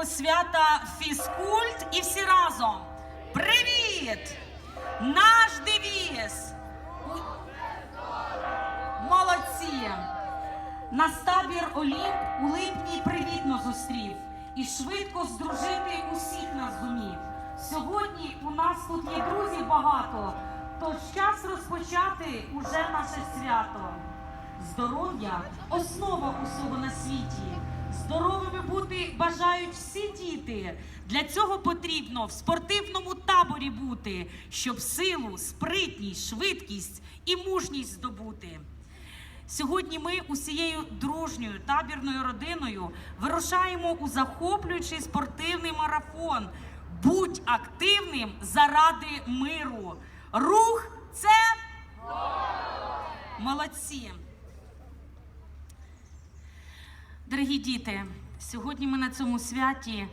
цього свята фізкульт і всі разом. Привіт! Наш девіз! Молодці! Нас табір Олімп у липні привітно зустрів і швидко здружити усіх нас зумів. Сьогодні у нас тут є друзів багато, тож час розпочати уже наше свято. Здоров'я основа усього на світі. Здоровими бути бажають всі діти. Для цього потрібно в спортивному таборі бути, щоб силу, спритність, швидкість і мужність здобути. Сьогодні ми усією дружньою табірною родиною вирушаємо у захоплюючий спортивний марафон. Будь активним заради миру. Рух це молодці. Дорогі діти, сьогодні ми на цьому святі,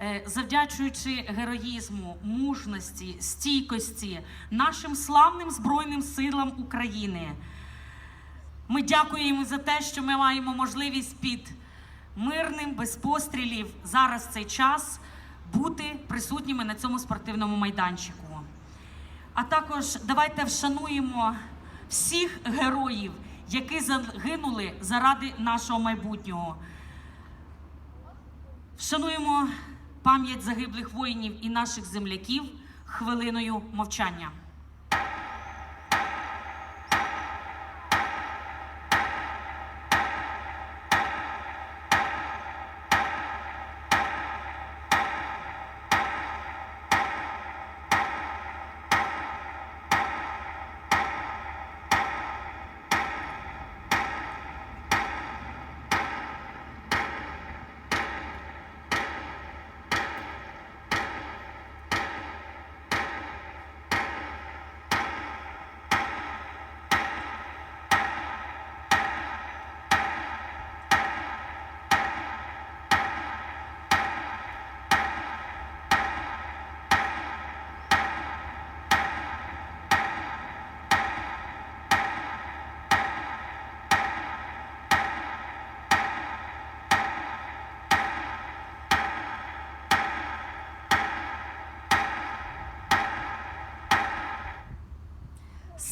е, завдячуючи героїзму, мужності, стійкості нашим славним Збройним силам України. Ми дякуємо за те, що ми маємо можливість під мирним, без пострілів зараз цей час бути присутніми на цьому спортивному майданчику. А також давайте вшануємо всіх героїв, які загинули заради нашого майбутнього. Вшануємо пам'ять загиблих воїнів і наших земляків хвилиною мовчання.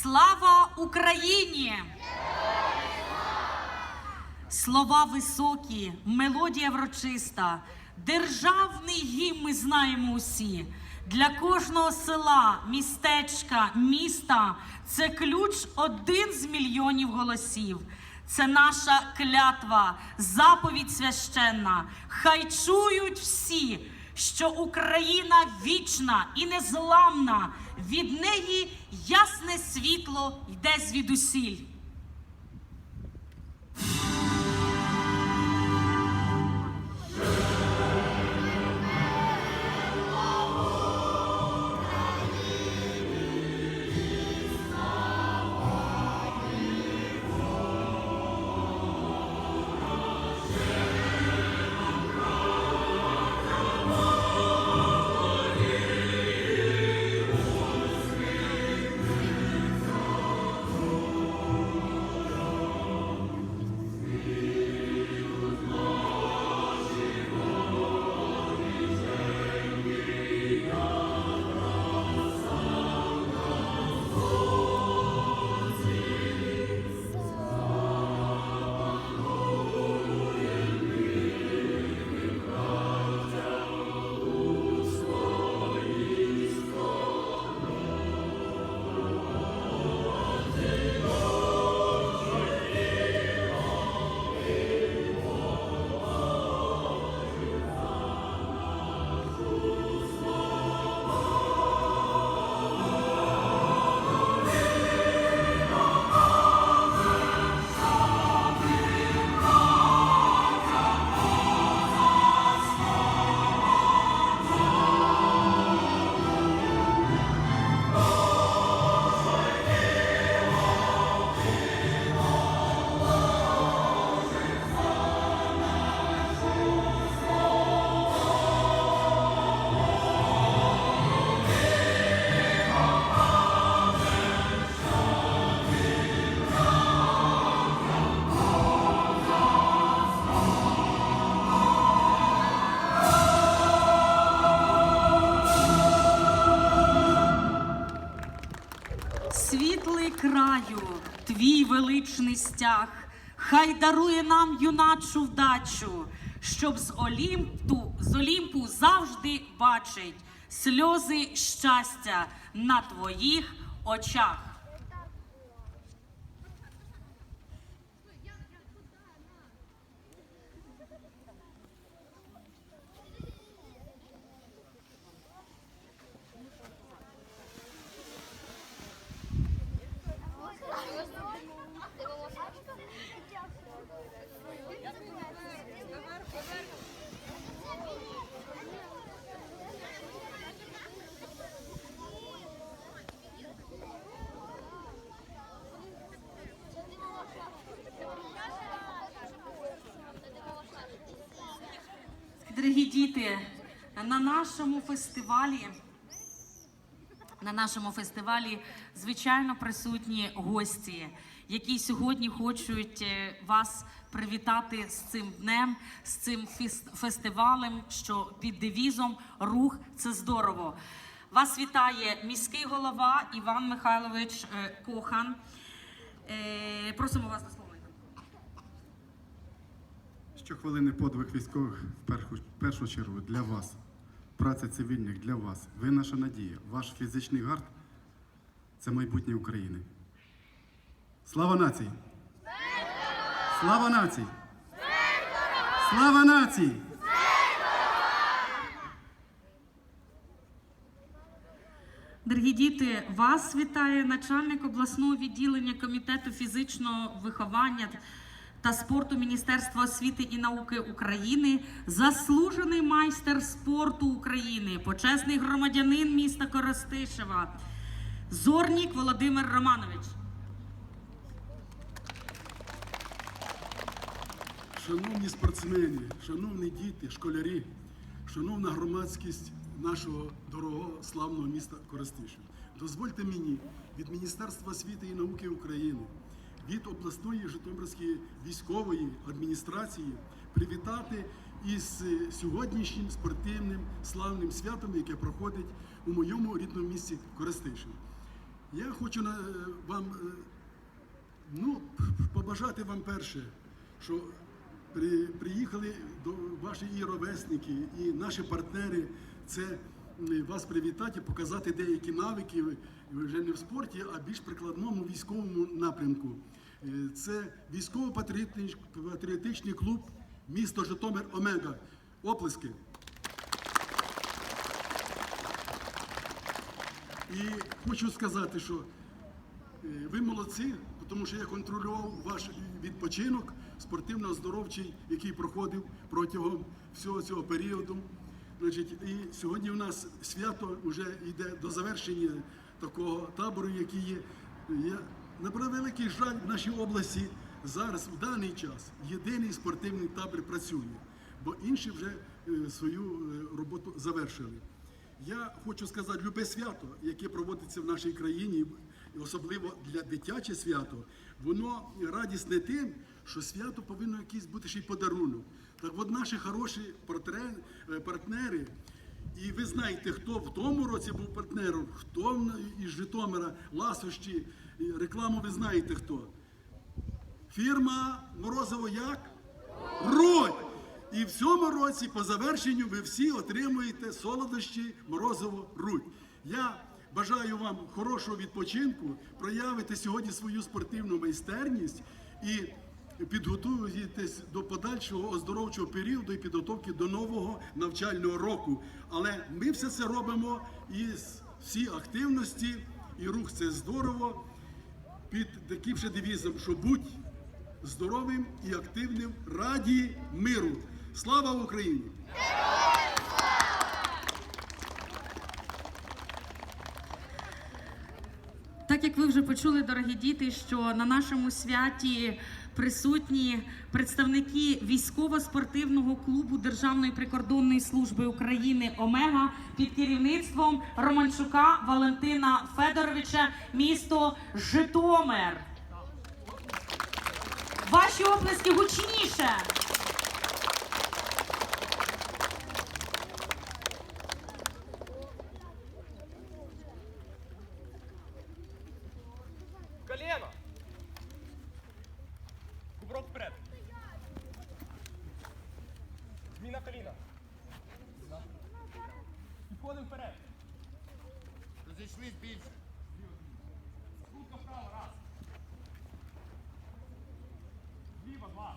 Слава Україні! Слова високі, мелодія врочиста, державний гімн ми знаємо усі. Для кожного села, містечка, міста це ключ один з мільйонів голосів. Це наша клятва, заповідь священна. Хай чують всі, що Україна вічна і незламна. Від неї ясне світло йде звідусіль. Твій величний стяг, хай дарує нам юначу вдачу, щоб з Олімпу, з Олімпу завжди бачить сльози щастя на твоїх очах. Дорогі діти, на нашому фестивалі. На нашому фестивалі, звичайно, присутні гості, які сьогодні хочуть е, вас привітати з цим днем, з цим фестивалем, що під девізом Рух це здорово. Вас вітає міський голова Іван Михайлович е, Кохан. Е, Просимо вас на слово. Щохвилини подвиг військових в першу, в першу чергу для вас. Праця цивільних для вас. Ви наша надія. Ваш фізичний гард це майбутнє України. Слава нації! Слава нації! Слава нації! Дорогі діти, вас вітає начальник обласного відділення комітету фізичного виховання та спорту Міністерства освіти і науки України, заслужений майстер спорту України, почесний громадянин міста Коростишева, Зорнік Володимир Романович. Шановні спортсмени, шановні діти, школярі, шановна громадськість нашого дорогого славного міста Коростишів, дозвольте мені від Міністерства освіти і науки України, від обласної Житомирської військової адміністрації привітати із е, сьогоднішнім спортивним славним святом, яке проходить у моєму рідному місті Коростишів. Я хочу вам е, Ну, побажати вам перше, що при, приїхали до ваші і ровесники, і наші партнери. Це вас привітати, показати деякі навики вже не в спорті, а більш прикладному військовому напрямку. Е, Це військово-патріотичний клуб місто Житомир Омега. Оплески. І хочу сказати, що Е, Ви молодці, тому що я контролював ваш відпочинок спортивно-оздоровчий, який проходив протягом всього цього періоду. Значить, і сьогодні у нас свято вже йде до завершення такого табору, який є. Я, на превеликий жаль, в нашій області зараз в даний час єдиний спортивний табір працює, бо інші вже е, свою е, роботу завершили. Я хочу сказати, любе свято, яке проводиться в нашій країні, особливо для дитяче свято, воно радісне тим, що свято повинно якийсь бути ще й подарунок. Так от наші хороші е, партнери, і ви знаєте, хто в тому році був партнером, хто із Житомира, Ласощі, рекламу ви знаєте хто. Фірма Морозово як? Рудь! І в цьому році по завершенню ви всі отримуєте солодощі Морозово Рудь. Я бажаю вам хорошого відпочинку, проявити сьогодні свою спортивну майстерність і підготуєтесь до подальшого оздоровчого періоду і підготовки до нового навчального року. Але ми все це робимо із всі активності, і рух це здорово під таким же девізом, що будь здоровим і активним раді миру. Слава Україні! Так як ви вже почули, дорогі діти, що на нашому святі присутні представники військово-спортивного клубу Державної прикордонної служби України Омега під керівництвом Романчука Валентина Федоровича, місто Житомир. Ваші оплески гучніше. Колеги, Коліна, коліна. Підходимо вперед. Розійшлись більше. Скутка вправо, раз. Зліва, два.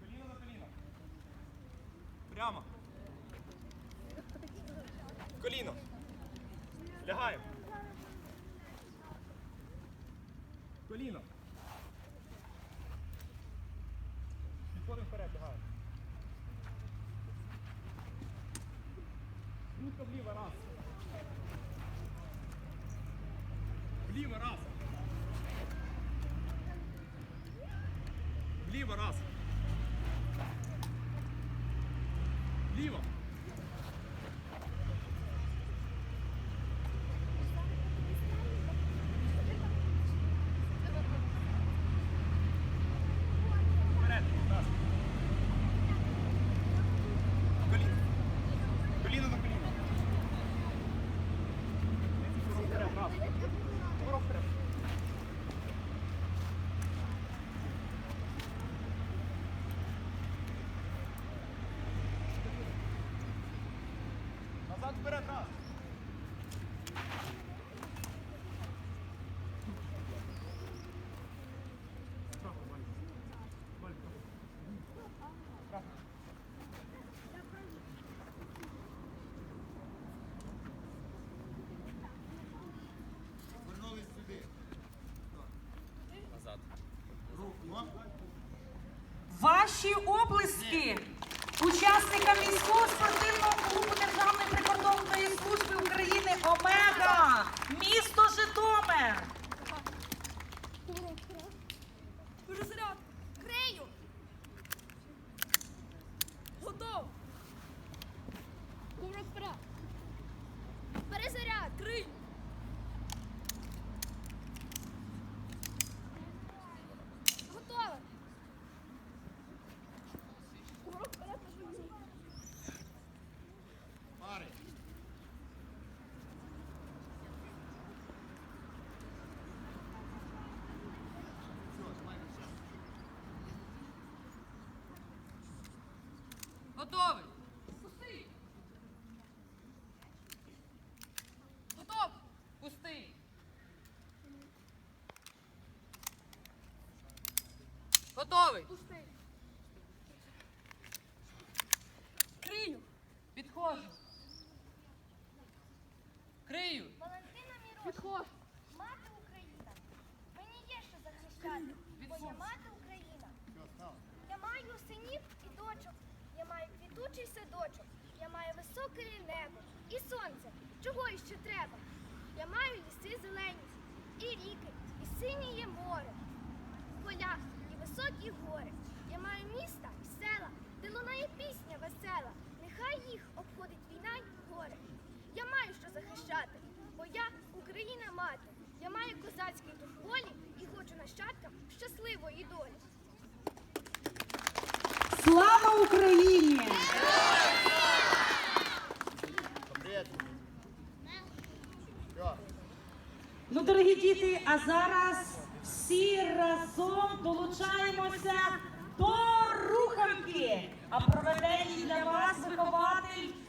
Коліно на коліно. Прямо. Коліно. Лягаємо. Коліно. Підходимо вперед, лягаємо. Скутка вліво, раз. Вліво раз. Вліво раз. Вліво. Вперед, раз. Коліно. Коліно на коліно. Вперед, раз. Ворог вперед. Назад вперед, раз. Вернулись сюди. Назад. Руку. Ваші облиски учасникам військового спортивного клубу України Омега, місто Житомир. Перезаряд! Крию! Готов! Куврок вперед! Перезаряд! Крий! Готове! Куврок вперед на живі! Пари. Все, давай ще. Готовий! Пустий! Готов! Пустий! Готовий! Пустий! Крию! Підходжу! Крию! Валентина Мірошна, мати Україна. Мені є що захищати, бо я мати Україна. Все, став. Я маю синів і дочок, я маю квітучий садочок, я маю високе небо і сонце. Чого іще треба? Я маю ліси зелені, і ріки, і синіє море, поля і високі гори. Я маю міста і села, де лунає пісня весела. Нехай їх обходить війна й горе. Я маю що захищати, бо я Україна мати. Я маю козацький дух волі і хочу нащадкам щасливої долі. Слава Україні! Ну, дорогі діти, а зараз всі разом долучаємося до руханки, а проведені для вас вихователь.